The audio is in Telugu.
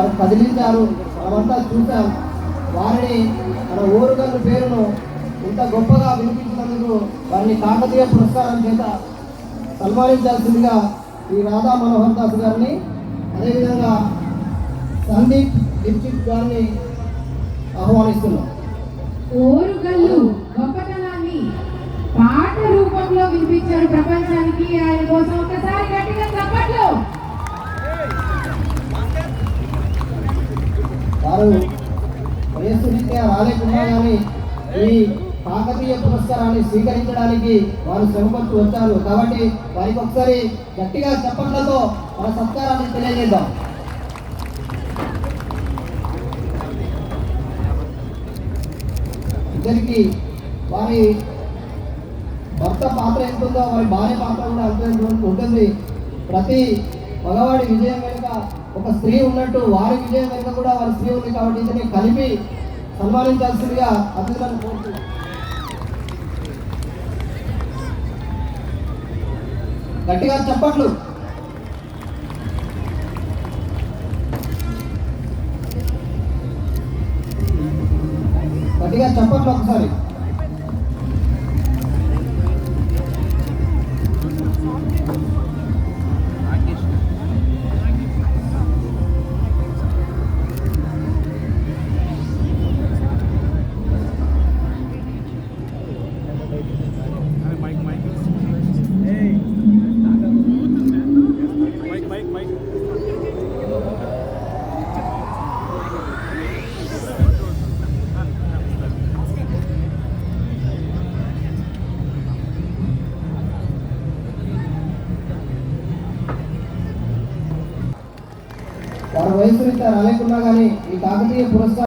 వారు కదిలించారు. మనమంతా చూసాం వారిని మన ఓరుగల్లు పేరును ఇంత గొప్పగా వినిపించినందుకు వారిని కాకతీయ పురస్కారం చేత సన్మానించాల్సిందిగా ఈ రాధా మనోహర్ దాస్ గారిని అదేవిధంగా సందీప్ దీక్షిత్ గారిని ఆహ్వానిస్తున్నాం. ఓరుగల్లు గొప్పతనాన్ని పాట రూపంలో వినిపించారు ప్రపంచానికి. ఆయన కోసం ఒకసారి గట్టిగా వారు వయస్సురీత్యా రాలేకున్నా కానీ ఈ కాకతీయ పురస్కారాన్ని స్వీకరించడానికి వారు శ్రమపడుతూ వచ్చారు. కాబట్టి వారికి ఒకసారి గట్టిగా చప్పట్లతో మన సత్కారాన్ని తెలియజేద్దాం. ఇద్దరికి వారి భర్త పాత్ర ఎంత ఉందో వారి భార్య పాత్ర కూడా అంతే ఉంటుంది. ప్రతి మగవాడి విజయం వెనుక ఒక స్త్రీ ఉన్నట్టు వారి విజయం వెనుక కూడా వారి స్త్రీ ఉంది కాబట్టి ఇతన్ని కలిపి సన్మానించాల్సిందిగా అతిథులను కోరుతున్నాను గట్టిగా చెప్పట్లు. గట్టిగా చెప్పట్లు ఒకసారి. వారి వయసు రీత్యా రాలేకున్నా కానీ ఈ కాకతీయ పురస్కారం